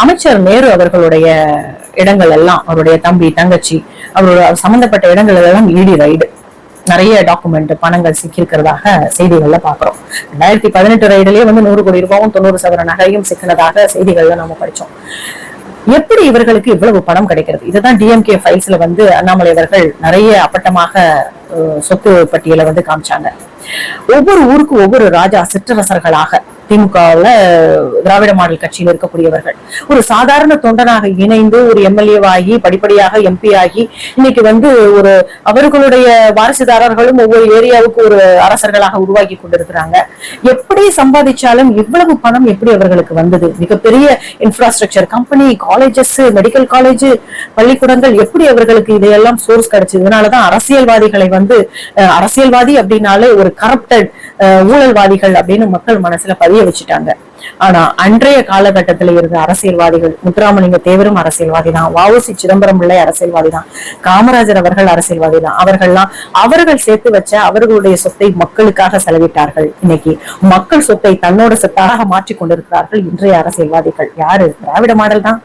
அமைச்சர் நேரு அவர்களுடைய இடங்கள் எல்லாம் அவருடைய தம்பி தங்கச்சி அவரோட சம்பந்தப்பட்ட இடங்கள் எல்லாம் இடி ரைடு. நிறைய டாக்குமெண்ட் பணங்கள் சிக்கியிருக்கிறதாக செய்திகள்ல பாக்குறோம் ரெண்டாயிரத்தி பதினெட்டு ரைடுலயே வந்து நூறு கோடி ரூபாயும் தொண்ணூறு சவர நகையும் சிக்கினதாக செய்திகள்ல நம்ம படிச்சோம். எப்படி இவர்களுக்கு இவ்வளவு பணம் கிடைக்கிறது? இதுதான் டிஎம்கே ஃபைல்ஸ்ல வந்து அண்ணாமலை அவர்கள் நிறைய அப்பட்டமாக சொத்து பட்டியலை வந்து காமிச்சாங்க. ஒவ்வொரு ஊருக்கு ஒவ்வொரு ராஜா சிற்றரசர்களாக திமுகவில் திராவிட மாடல் கட்சியில் இருக்கக்கூடியவர்கள். ஒரு சாதாரண தொண்டனாக இணைந்து ஒரு எம்எல்ஏவாகி படிப்படியாக எம்பி ஆகி இன்னைக்கு வந்து ஒரு அவர்களுடைய வாரிசுதாரர்களும் ஒவ்வொரு ஏரியாவுக்கு ஒரு அரசர்களாக உருவாக்கி கொண்டிருக்கிறாங்க. எப்படி சம்பாதிச்சாலும் இவ்வளவு பணம் எப்படி அவர்களுக்கு வந்தது? மிகப்பெரிய infrastructure company colleges medical college பள்ளிக்கூடங்கள் எப்படி அவர்களுக்கு இதையெல்லாம் சோர்ஸ் கிடைச்சது? இதனாலதான் அரசியல்வாதிகளை வந்து அரசியல்வாதி அப்படின்னாலே ஒரு கரப்டட் ஊழல்வாதிகள் அப்படின்னு மக்கள் மனசுல பதிய வச்சுட்டாங்க. ஆனா அன்றைய காலகட்டத்துல இருந்த அரசியல்வாதிகள் முத்துராமலிங்க தேவரும் அரசியல்வாதி தான் வஉசி சிதம்பரம் பிள்ளை அரசியல்வாதி தான் காமராஜர் அவர்கள் அரசியல்வாதி தான். அவர்கள்லாம் அவர்கள் சேர்த்து வச்ச அவர்களுடைய சொத்தை மக்களுக்காக செலவிட்டார்கள். இன்னைக்கு மக்கள் சொத்தை தன்னோட சொத்தாக மாற்றிக் கொண்டிருக்கிறார்கள் இன்றைய அரசியல்வாதிகள். யாரு? திராவிட மாடல் தான்.